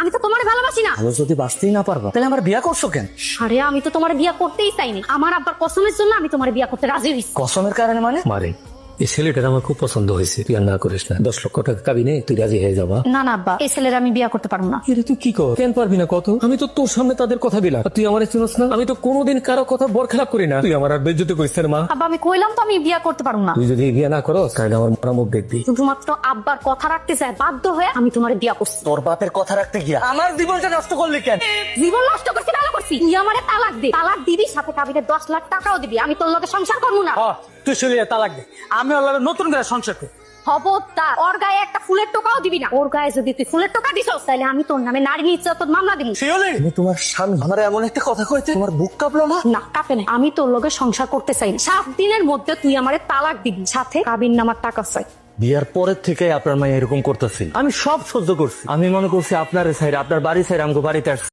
আমি তো তোমার ভালোবাসি না। ভালো যদি বাঁচতেই না পারবা তাহলে আমার বিয়া করছ কেন? আরে আমি তো তোমার বিয়া করতেই চাইনি। আমার আব্বার কসমের জন্য আমি তোমার বিয়া করতে রাজি হইছি। কসমের কারণে মানে? মারে। এই ছেলেটার আমার খুব পছন্দ হয়েছে। তুই আর না করিস না। দশ লক্ষ টাকা কাবিনে তুই রাজি হয়ে যাবা। না না আব্বা এই ছেলের আমি বিয়া করতে পারব না। এরে তুই কি কর? কেন পারবি না কত? আমি তো তোর সামনে তাদের কথা দিলাম। তুই আমার চিনস না? আমি তো কোনোদিন কারও কথা বরখেলাপ করি না। তুই আমার আর বেজ্জতি করিস না, মা। আব্বা আমি কইলাম তো আমি বিয়া করতে পারব না। তুই যদি বিয়ে না করো তাহলে আমার মরা মুখ দেখবি। শুধুমাত্র আব্বার কথা রাখতে চাই বাধ্য হয়ে আমি তোমার বিয়া করছি। তোর বাপের কথা রাখতে গিয়া আমার জীবনটা নষ্ট করলি কেন? জীবন নষ্ট করছি তুই আমারে তালাক দে। তালাক দিবি সাথে দশ লাখ টাকাও দিবি। আমি তোর লগে সংসার করব না। হ, তুই শুনে তালাক দে। আমি ওর লগে নতুন করে সংসার করি। খবরদার ওর গায়ে একটা ফুলের টোকাও দিবি না। ওর গায়ে যদি তুই ফুলের টোকা দিস তাহলে আমি তোর নামে নারী নির্যাতন মামলা দিব। শিওলি আমি তোমার স্বামী আমার এমন একটা কথা কইতে তোমার বুক কাঁপলো না? না কাপে না। আমি তোর লগে সংসার করতে চাই না। সাত দিনের মধ্যে তুই আমারে তালাক দিবি। সাথে কাবিন নামার টাকা চাই। বিয়ার পরের থেকে আপনার মাই এরকম করতেছিল আমি সব সহ্য করছি। আমি মনে করছি আপনার সাইড আপনার বাড়ি সাইড আমাকে বাড়িতে আসছে।